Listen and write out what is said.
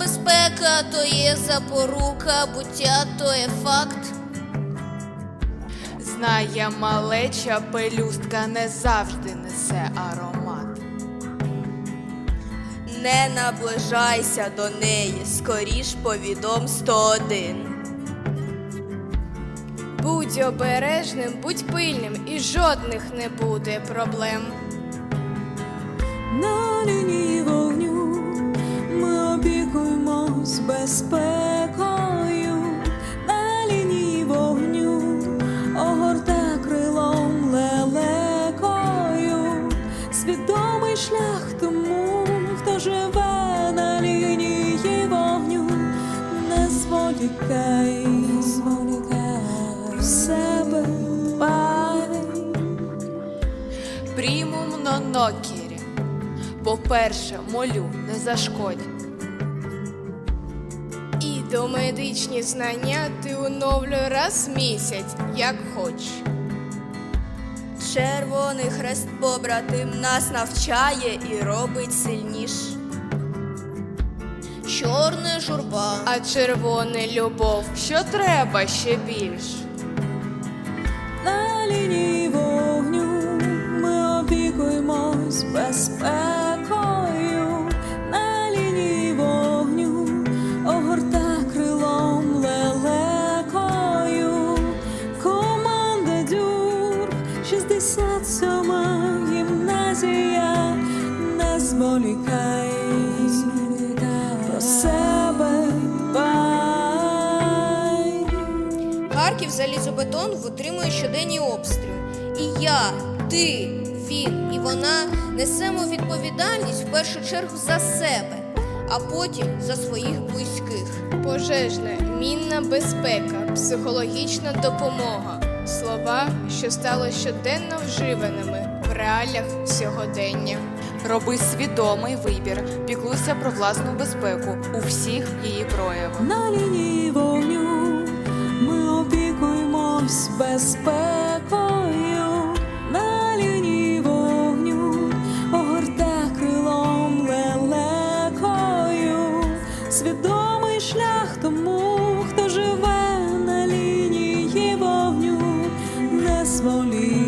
безпека то є запорука, буття то є факт. Знає малеча пелюстка не завжди несе аромат. Не наближайся до неї, скоріш повідом 101. Будь обережним, будь пильним, і жодних не буде проблем. Зволікай, в себе дбай. Прімум нонокірі. По-перше, молю, не зашкодь. І домедичні знання ти оновлюй раз в місяць, як хоч. Червоний хрест побратим нас навчає і робить сильніш. Чорна журба. А червоний любов. Що треба ще більш? На лінії вогню ми опікуємось безпекою. На лінії вогню огорта крилом лелекою. Команда дюр, 67 гімназія. Не зволікай, про себе дбай. Харків залізобетон витримує щоденні обстріли. І я, ти, він і вона несемо відповідальність в першу чергу за себе, а потім за своїх близьких. Пожежна, мінна безпека, психологічна допомога. Слова, що стали щоденно вживаними реаліях сьогодення. Роби свідомий вибір, піклуйся про власну безпеку у всіх її проявах. На лінії вогню ми опікуємось безпекою. На лінії вогню огорта крилом лелекою. Свідомий шлях тому, хто живе на лінії вогню, не зволікай.